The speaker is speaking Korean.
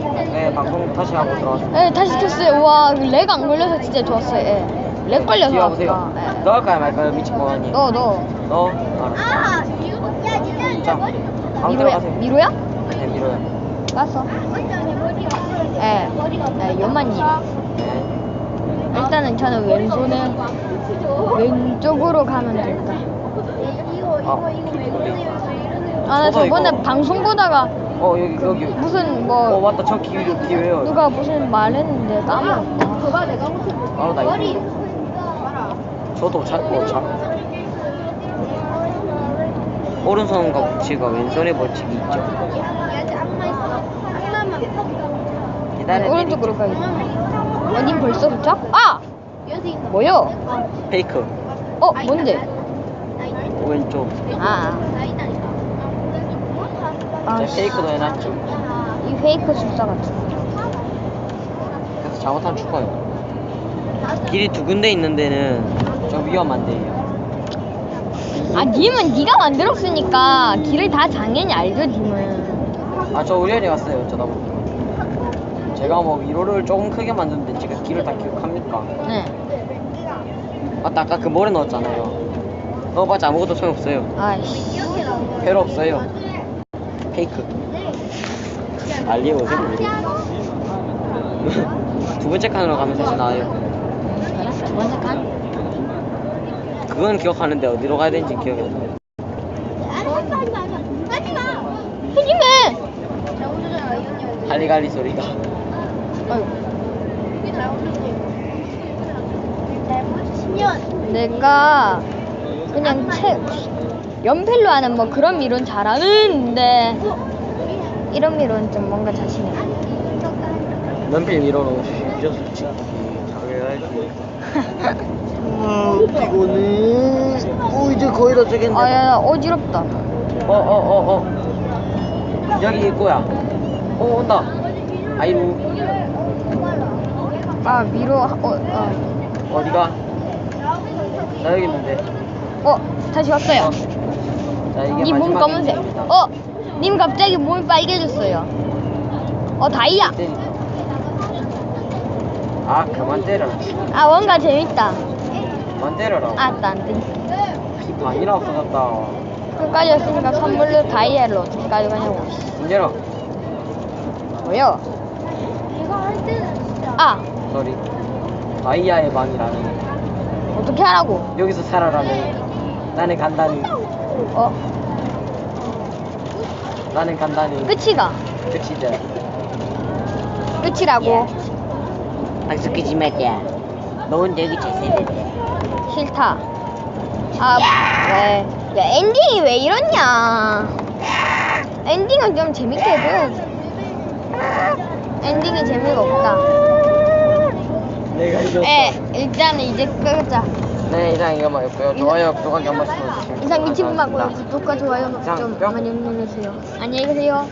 네, 방송 다시 하고 들어왔습니다. 네, 다시 켰어요. 와, 렉 안 걸려서 진짜 좋았어요. 예. 렉 걸려서 뒤에 와보세요. 아까. 예. 넣을까요 말까요 미치코님? 너, 너. 넣어? 알았어. 자, 방대로 미로야? 가세요. 미로야? 네. 갔어. 예. 예, 요만님. 네. 일단은 저는 왼손에 왼쪽으로 가면 될까. 아, 나 저도 저번에 방송 보다가 어, 여기, 여기. 무슨 어, 뭐 맞다. 저 기회, 기회요. 누가 무슨 말 했는데 까먹었다. 바로 나 이거. 저도 잘, 뭐, 잘. 오른손과 붙이고 왼손에 벌칙이 있죠. 기다려. 오른쪽으로 가야겠다. 어, 님 벌써 도착? 아! 뭐요? 페이크. 어, 뭔데? 왼쪽. 아, 아, 네, 씨. 페이크도 해놨죠. 이 페이크 술사 같은. 그래서 잘못하면 죽어요. 길이 두 군데 있는 데는 좀 위험한데요. 아, 님은 네가 만들었으니까 길을 다 당연히 알죠, 님은. 아, 저 우연히 왔어요. 어쩌다 보니까. 제가 뭐 위로를 조금 크게 만드는데 제가 길을 다 기억합니까? 네. 맞다, 아까 그 모래 넣었잖아요. 넣어봤자 아무것도 소용없어요. 아이씨. 별로 없어요. 페이크. 알리에 오세요. 두 번째 칸으로 가면 사실 나와요. 두 번째 칸? 그건 기억하는데 어디로 가야 되는지 기억이 안 나요. 해지매! 갈리갈리 소리가. 내가 그냥 책 연필로 하는 뭐 그런 미로는 잘하는데 이런 미로는 좀 뭔가 자신이 없어. 연필 위로로 쉬죠, 솔직히. 잘해야지. 아, 피곤해. 어, 이제 거의 다. 아, 야, 야, 어지럽다. 어, 어, 어, 어. 여기 입구야. 어, 온다. 아이루. 아, 미로, 어, 어, 어디가? 나 여기 있는데. 어, 다시 왔어요. 님몸 검은색. 어, 님 갑자기 몸이 빨개졌어요. 어, 다이아. 아, 그만 때려라. 아, 뭔가 재밌다. 그만 때려라. 아, 따, 안 돼. 피 반이나 없어졌다. 끝까지 왔으니까 선물로 다이아를 어떻게 가져가냐고. 문 열어. 뭐요? 아, 소리. 다이아의 방이라는. 어떻게 하라고? 여기서 살아라는. 나는 간다는. 어, 나는 간다는. 끝이가. 끝이죠. 끝이라고. 박수끼지 말게. 너 혼자 여기 제세대대. 싫다. 아, 왜? 야, 엔딩이 왜 이러냐? 엔딩은 좀 재밌게 해줘야지. 엔딩이 재미가 없다. 내가 이겼어. 에, 일단은 이제 끄자. 네, 이상 이거만 있고요. 좋아요, 구독하기 한 번씩 눌러주시면 이상 감사합니다. 보고 구독과 좋아요 이상 좀 뿅. 많이 눌러주세요. 안녕히 계세요.